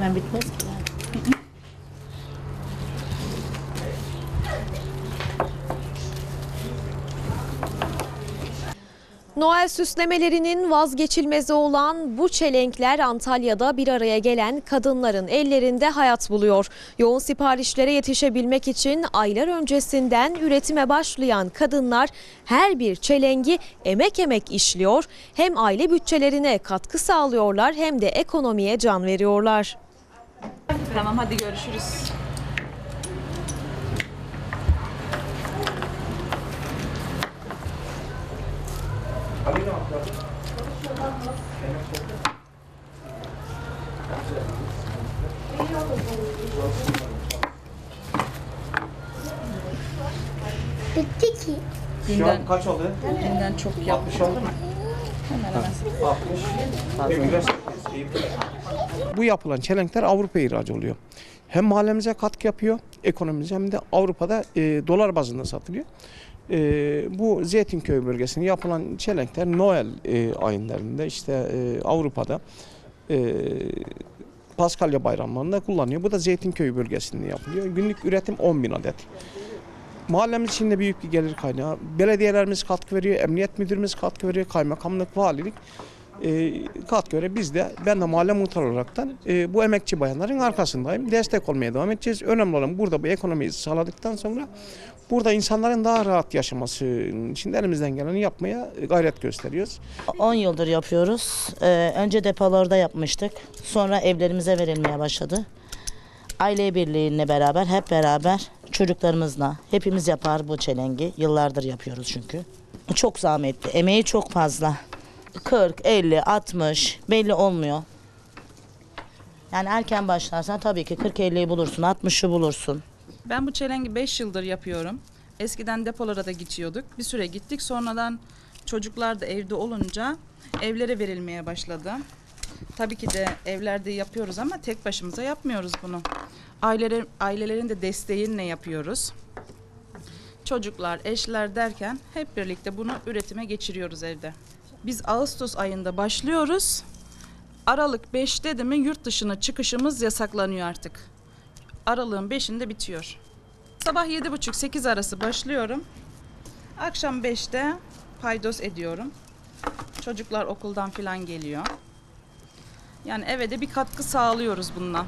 Hemen bitmez ki. Noel süslemelerinin vazgeçilmezi olan bu çelenkler Antalya'da bir araya gelen kadınların ellerinde hayat buluyor. Yoğun siparişlere yetişebilmek için aylar öncesinden üretime başlayan kadınlar her bir çelengi emek emek işliyor. Hem aile bütçelerine katkı sağlıyorlar hem de ekonomiye can veriyorlar. Tamam hadi görüşürüz. Bitti ki. Şu an kaç oldu? Dünden çok yap. 60 oldu mu? Hemen hemen. 60. E, biraz iyi. Bu yapılan çelenkler Avrupa ihracı oluyor. Hem mahallemize katkı yapıyor, ekonomimize hem de Avrupa'da e, dolar bazında satılıyor. E, bu Zeytinköy bölgesinde yapılan çelenkler Noel e, ayinlerinde işte e, Avrupa'da e, Paskalya bayramlarında kullanıyor. Bu da Zeytinköy bölgesinde yapılıyor. Günlük üretim 10 bin adet. Mahallemiz için de büyük bir gelir kaynağı. Belediyelerimiz katkı veriyor, emniyet müdürümüz katkı veriyor, kaymakamlık, valilik e, katkı veriyor. Biz de, ben de mahalle muhtar olaraktan e, bu emekçi bayanların arkasındayım. Destek olmaya devam edeceğiz. Önemli olan burada bu ekonomiyi sağladıktan sonra burada insanların daha rahat yaşaması için de elimizden geleni yapmaya gayret gösteriyoruz. 10 yıldır yapıyoruz. Ee, önce depolarda yapmıştık. Sonra evlerimize verilmeye başladı. Aile birliğiyle beraber hep beraber çocuklarımızla hepimiz yapar bu çelengi. Yıllardır yapıyoruz çünkü. Çok zahmetli. Emeği çok fazla. 40, 50, 60 belli olmuyor. Yani erken başlarsan tabii ki 40-50'yi bulursun, 60'ı bulursun. Ben bu çelengi 5 yıldır yapıyorum. Eskiden depolara da gidiyorduk. Bir süre gittik. Sonradan çocuklar da evde olunca evlere verilmeye başladı. Tabii ki de evlerde yapıyoruz ama tek başımıza yapmıyoruz bunu. Aileler, ailelerin de desteğiyle yapıyoruz. Çocuklar, eşler derken hep birlikte bunu üretime geçiriyoruz evde. Biz Ağustos ayında başlıyoruz. Aralık 5'te de mi yurt dışına çıkışımız yasaklanıyor artık. Aralığın 5'inde bitiyor. Sabah 7.30-8 arası başlıyorum. Akşam 5'te paydos ediyorum. Çocuklar okuldan falan geliyor. Yani eve de bir katkı sağlıyoruz bununla.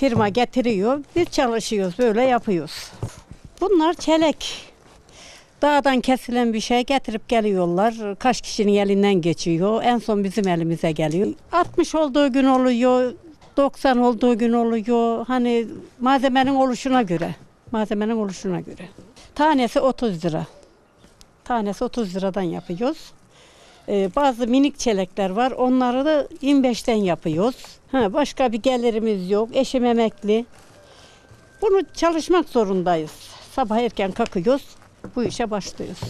Firma getiriyor. Biz çalışıyoruz, böyle yapıyoruz. Bunlar çelek. Dağdan kesilen bir şey getirip geliyorlar. Kaç kişinin elinden geçiyor. En son bizim elimize geliyor. 60 olduğu gün oluyor, 90 olduğu gün oluyor. Hani malzemenin oluşuna göre. Malzemenin oluşuna göre. Tanesi 30 lira. Tanesi 30 liradan yapıyoruz. Ee, bazı minik çelekler var. Onları da 25'ten yapıyoruz. Ha, başka bir gelirimiz yok. Eşim emekli. Bunu çalışmak zorundayız. Sabah erken kalkıyoruz. Bu işe başlıyoruz.